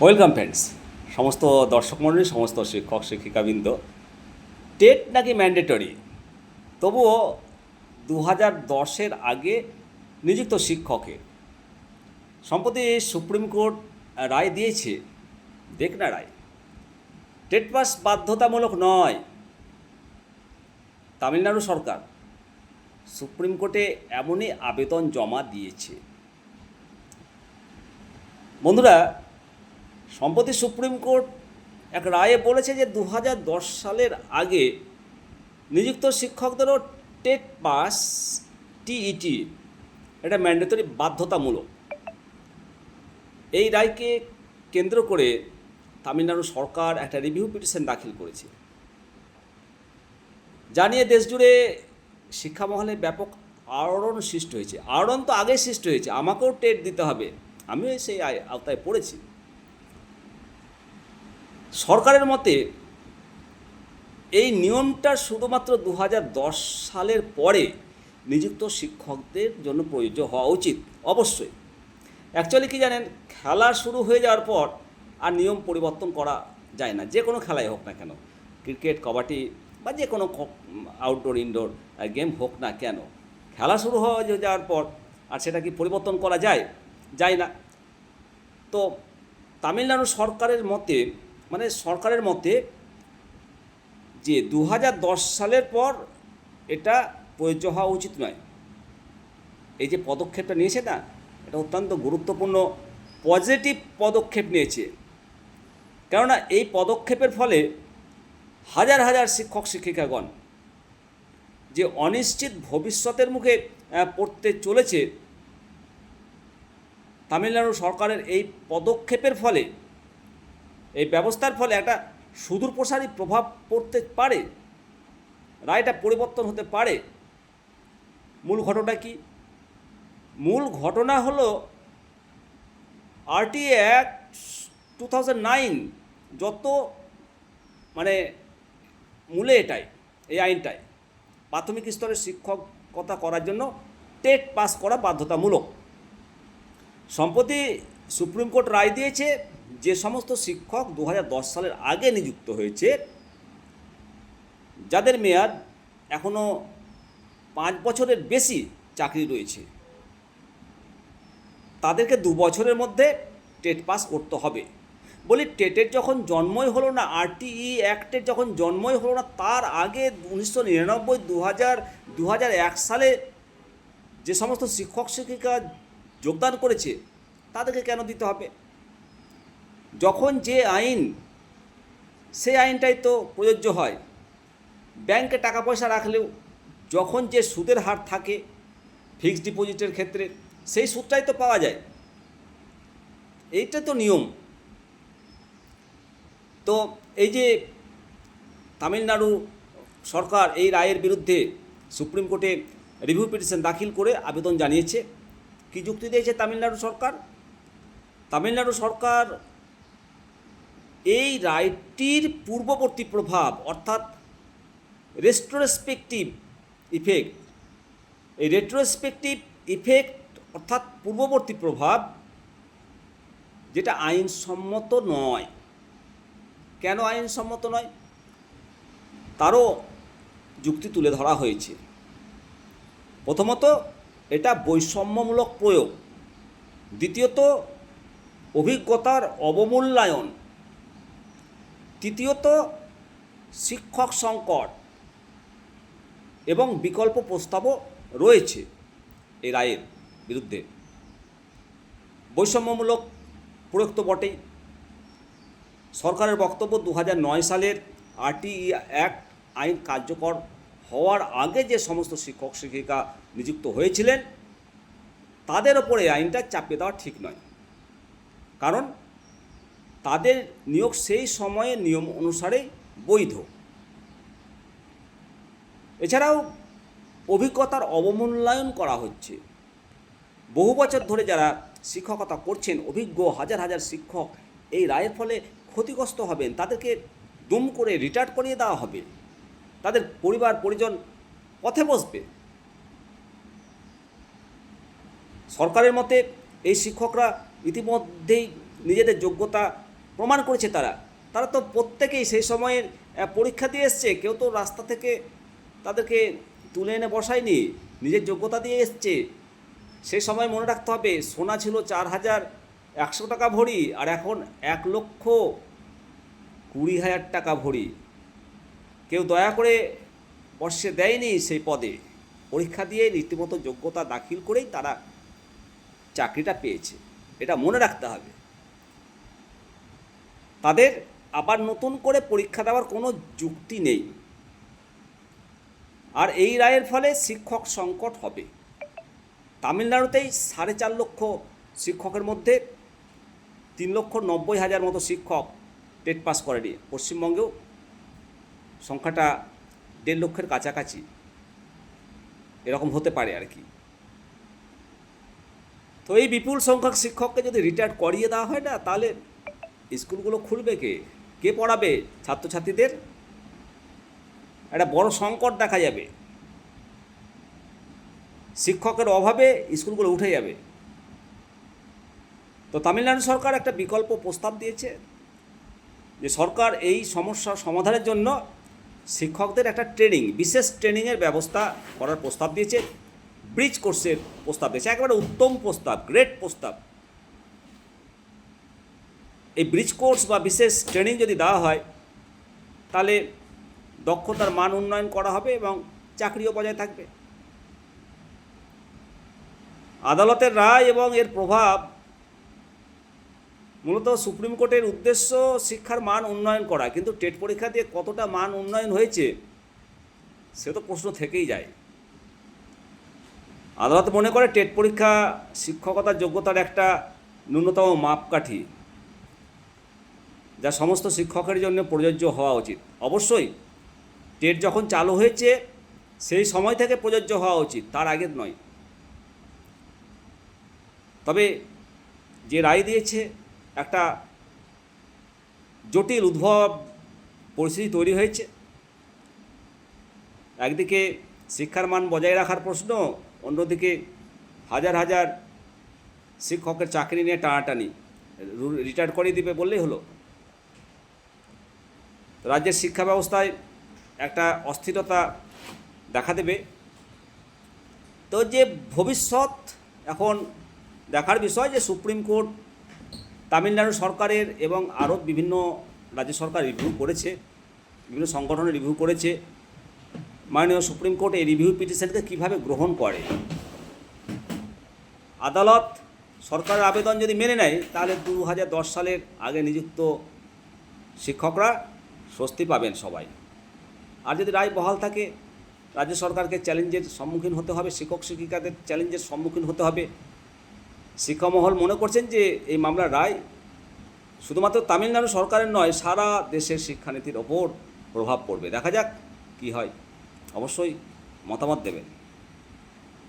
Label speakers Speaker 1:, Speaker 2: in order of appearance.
Speaker 1: Welcome friends. সমস্ত দর্শক মণ্ডলী, সমস্ত শিক্ষক শিক্ষিকাবৃন্দ, টেট নাকি ম্যান্ডেটরি? তবুও দু হাজার দশের আগে নিযুক্ত শিক্ষকের সম্প্রতি সুপ্রিম কোর্ট রায় দিয়েছে দেখ না রায়। টেট পাস বাধ্যতামূলক নয়। তামিলনাড়ু সরকার সুপ্রিম কোর্টে এমনই আবেদন জমা দিয়েছে। বন্ধুরা সম্প্রতি সুপ্রিম কোর্ট এক রায়ে বলেছে যে দু হাজার দশ সালের আগে নিযুক্ত শিক্ষকদেরও টেট পাস টিইটি, এটা ম্যান্ডেটরি বাধ্যতামূলক। এই রায়কে কেন্দ্র করে তামিলনাড়ু সরকার একটা রিভিউ পিটিশন দাখিল করেছে। জানিয়ে দেশজুড়ে শিক্ষা মহলে ব্যাপক আলোড়ন সৃষ্টি হয়েছে। আলোড়ন তো আগে সৃষ্টি হয়েছে, আমাকেও টেট দিতে হবে। আমিও সেই আওতায় পড়েছি। সরকারের মতে এই নিয়মটা শুধুমাত্র দু হাজার দশ সালের পরে নিযুক্ত শিক্ষকদের জন্য প্রযোজ্য হওয়া উচিত, অবশ্যই। অ্যাকচুয়ালি কি জানেন, খেলা শুরু হয়ে যাওয়ার পর আর নিয়ম পরিবর্তন করা যায় না, যে কোনো খেলাই হোক না কেন। ক্রিকেট, কবাডি বা যে কোনো আউটডোর ইনডোর গেম হোক না কেন। খেলা শুরু হয়ে যাওয়ার পর আর সেটা কি পরিবর্তন করা যায়? যায় না। তো তামিলনাড়ু সরকারের মতে মানে সরকারের মতে যে দু হাজার দশ সালের পর এটা প্রযোজ্য হওয়া উচিত নয়। এই যে পদক্ষেপটা নিয়েছে না, এটা অত্যন্ত গুরুত্বপূর্ণ, পজিটিভ পদক্ষেপ নিয়েছে। কেননা এই পদক্ষেপের ফলে হাজার হাজার শিক্ষক শিক্ষিকাগণ যে অনিশ্চিত ভবিষ্যতের মুখে পড়তে চলেছে, তামিলনাড়ু সরকারের এই পদক্ষেপের ফলে এই ব্যবস্থার ফলে একটা সুদূরপ্রসারী প্রভাব পড়তে পারে? রায়টা পরিবর্তন হতে পারে? মূল ঘটনা কি? মূল ঘটনা হলো আরটি অ্যাক্ট টু নাইন যত মানে মূলে এটাই, এই আইনটাই, প্রাথমিক স্তরের শিক্ষকতা করার জন্য টেট পাস করা বাধ্যতামূলক। সম্প্রতি সুপ্রিম কোর্ট রায় দিয়েছে যে সমস্ত শিক্ষক দু হাজার দশ সালের আগে নিযুক্ত হয়েছে, যাদের মেয়াদ এখনও পাঁচ বছরের বেশি চাকরি রয়েছে, তাদেরকে দু বছরের মধ্যে টেট পাস করতে হবে। বলি টেটের যখন জন্মই হলো না, আরটিই অ্যাক্টের যখন জন্মই হলো না, তার আগে উনিশশো নিরানব্বই দু হাজার দু হাজার এক সালে যে সমস্ত শিক্ষক শিক্ষিকা যোগদান করেছে, তাদেরকে কেন দিতে হবে? যখন যে আইন, সেই আইনটাই তো প্রযোজ্য হয়। ব্যাংকে টাকা পয়সা রাখলেও যখন যে সুদের হার থাকে ফিক্সড ডিপোজিটের ক্ষেত্রে, সেই সুদটাই তো পাওয়া যায়। এইটা তো নিয়ম। তো এই যে তামিলনাড়ু সরকার এই রায়ের বিরুদ্ধে সুপ্রিম কোর্টে রিভিউ পিটিশন দাখিল করে আবেদন জানিয়েছে। কি যুক্তি দিয়েছে তামিলনাড়ু সরকার? তামিলনাড়ু সরকার এই রায়টির পূর্ববর্তী প্রভাব, অর্থাৎ রেস্ট্রোস্পেক্টিভ ইফেক্ট এই রেট্রোস্পেক্টিভ ইফেক্ট অর্থাৎ পূর্ববর্তী প্রভাব, যেটা আইনসম্মত নয়। কেন আইনসম্মত নয়? তারও যুক্তি তুলে ধরা হয়েছে। প্রথমত, এটা বৈষম্যমূলক প্রয়োগ। দ্বিতীয়ত, অভিজ্ঞতার অবমূল্যায়ন। তৃতীয়ত, শিক্ষক সংকট এবং বিকল্প প্রস্তাবও রয়েছে এই রায়ের বিরুদ্ধে। বৈষম্যমূলক প্রয়োগ তো বটেই। সরকারের বক্তব্য দু সালের আরটিই অ্যাক্ট আইন কার্যকর হওয়ার আগে যে সমস্ত শিক্ষক শিক্ষিকা নিযুক্ত হয়েছিলেন, তাদের ওপরে আইনটা চাপিয়ে দেওয়া ঠিক নয়। কারণ তাদের নিয়োগ সেই সময়ে নিয়ম অনুসারে বৈধ। এছাড়াও অভিজ্ঞতার অবমূল্যায়ন করা হচ্ছে। বহু বছর ধরে যারা শিক্ষকতা করছেন, অভিজ্ঞ হাজার হাজার শিক্ষক এই রায়ের ফলে ক্ষতিগ্রস্ত হবেন, তাদেরকে দুম করে রিটায়ার করিয়ে দেওয়া হবে। তাদের পরিবার, পরিজন পথে বসবে। সরকারের মতে এই শিক্ষকরা ইতিমধ্যেই নিজেদের যোগ্যতা প্রমাণ করেছে তারা। তারা তো প্রত্যেকেই সেই সময়ের পরীক্ষা দিয়ে এসছে। কেউ তো রাস্তা থেকে তাদেরকে তুলে এনে বসায়নি, নিজের যোগ্যতা দিয়ে এসছে। সেই সময় মনে রাখতে হবে, সোনা ছিল চার হাজার একশো টাকা ভরি, আর এখন এক লক্ষ কুড়ি হাজার টাকা ভরি। কেউ দয়া করে বর্ষে দেয়নি সেই পদে। পরীক্ষা দিয়ে রীতিমতো যোগ্যতা দাখিল করেই তারা চাকরিটা পেয়েছে। এটা মনে রাখতে হবে। তাদের আবার নতুন করে পরীক্ষা দেওয়ার কোনো যুক্তি নেই। আর এই রায়ের ফলে শিক্ষক সংকট হবে। তামিলনাড়ুতেই সাড়ে চার লক্ষ শিক্ষকের মধ্যে তিন লক্ষ নব্বই হাজার মতো শিক্ষক টেট পাস করেনি। পশ্চিমবঙ্গেও সংখ্যাটা দেড় লক্ষের কাছাকাছি। এরকম হতে পারে আর কি। তো এই বিপুল সংখ্যক শিক্ষককে যদি রিটায়ার করিয়ে দেওয়া হয় না, তাহলে স্কুলগুলো খুলবে কে? কে পড়াবে? ছাত্রছাত্রীদের? একটা বড় সংকট দেখা যাবে। শিক্ষকের অভাবে স্কুলগুলো উঠে যাবে। তো তামিলনাড়ু সরকার একটা বিকল্প প্রস্তাব দিয়েছে যে সরকার এই সমস্যার সমাধানের জন্য শিক্ষকদের একটা ট্রেনিং, বিশেষ ট্রেনিংয়ের ব্যবস্থা করার প্রস্তাব দিয়েছে। ব্রিজ কোর্সের প্রস্তাব দিয়েছে। একেবারে উত্তম প্রস্তাব, গ্রেট প্রস্তাব। এই ব্রিজ কোর্স বা বিশেষ ট্রেনিং যদি দেওয়া হয়, তাহলে দক্ষতার মান উন্নয়ন করা হবে এবং চাকরিও বজায় থাকবে। আদালতের রায় এবং এর প্রভাব মূলত সুপ্রিম কোর্টের উদ্দেশ্য শিক্ষার মান উন্নয়ন করা। কিন্তু টেট পরীক্ষা দিয়ে কতটা মান উন্নয়ন হয়েছে, সে তো প্রশ্ন থেকেই যায়। আদালত মনে করে টেট পরীক্ষা শিক্ষকতার যোগ্যতার একটা ন্যূনতম মাপকাঠি। যা সমস্ত শিক্ষকের জন্য প্রযোজ্য হওয়া উচিত। অবশ্যই, টেট যখন চালু হয়েছে, সেই সময় থেকে প্রযোজ্য হওয়া উচিত, তার আগের নয়। তবে যে রায় দিয়েছে, একটা জটিল উদ্ভব পরিস্থিতি তৈরি হয়েছে। একদিকে শিক্ষার মান বজায় রাখার প্রশ্ন, অন্যদিকে হাজার হাজার শিক্ষকের চাকরি নিয়ে টানাটানি রিটায়ার করিয়ে দিবে বললেই হলো। রাজ্যের শিক্ষা ব্যবস্থায় একটা অস্থিরতা দেখা দেবে। তো যে ভবিষ্যৎ এখন দেখার বিষয় যে সুপ্রিম কোর্ট তামিলনাড়ু সরকারের এবং আরও বিভিন্ন রাজ্য সরকার রিভিউ করেছে, বিভিন্ন সংগঠনের রিভিউ করেছে, মাননীয় সুপ্রিম কোর্ট এই রিভিউ পিটিশনকে কীভাবে গ্রহণ করে? আদালত সরকারের আবেদন যদি মেনে নেয়, তাহলে দু হাজার দশ সালের আগে নিযুক্ত শিক্ষকরা স্বস্তি পাবেন সবাই। আর যদি রায় বহাল থাকে, রাজ্য সরকারকে চ্যালেঞ্জের সম্মুখীন হতে হবে, শিক্ষক শিক্ষিকাদের চ্যালেঞ্জের সম্মুখীন হতে হবে। শিক্ষামহল মনে করছেন যে এই মামলার রায় শুধুমাত্র তামিলনাড়ু সরকারের নয়, সারা দেশের শিক্ষানীতির ওপর প্রভাব পড়বে। দেখা যাক কি হয়। অবশ্যই মতামত দেবেন।